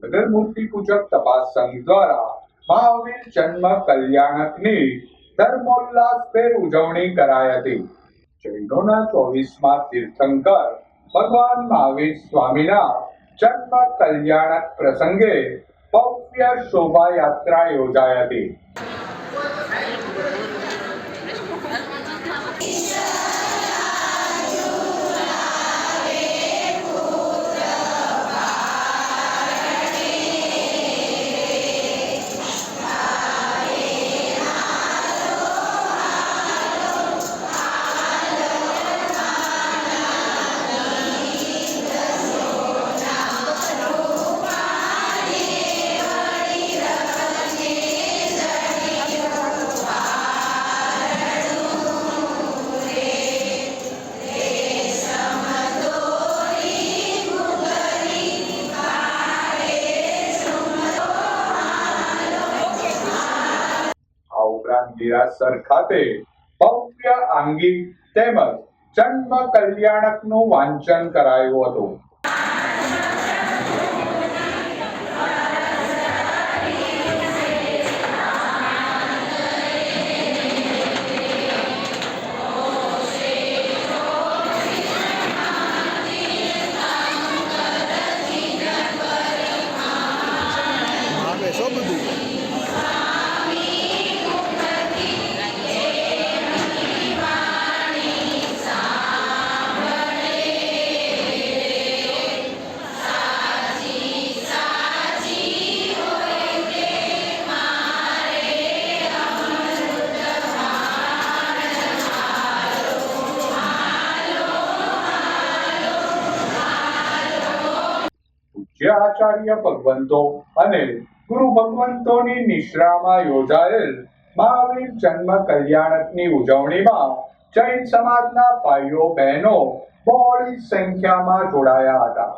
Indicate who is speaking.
Speaker 1: ભાવનગર પૂજક તપાસ સંઘ દ્વારા મહાવીર જન્મ કલ્યાણકની ધર્મોલ્લાસભેર ઉજવણી કરાઈ હતી જૈનોના ચોવીસમાં તીર્થંકર ભગવાન મહાવીર સ્વામીના જન્મ કલ્યાણક પ્રસંગે ભવ્ય શોભાયાત્રા યોજાઈ હતી દેરાસર ખાતે ભવ્ય આંગી તેમજ જન્મ કલ્યાણકનું વાંચન કરાયું હતું.
Speaker 2: આવે છો
Speaker 1: પૂજ્ય આચાર્ય ભગવંતો અને ગુરુ ભગવંતોની નિશ્રામાં યોજાયેલ મહાવીર જન્મ કલ્યાણકની ઉજવણીમાં જૈન સમાજના ભાઈઓ બહેનો બહોળી સંખ્યામાં જોડાયા હતા.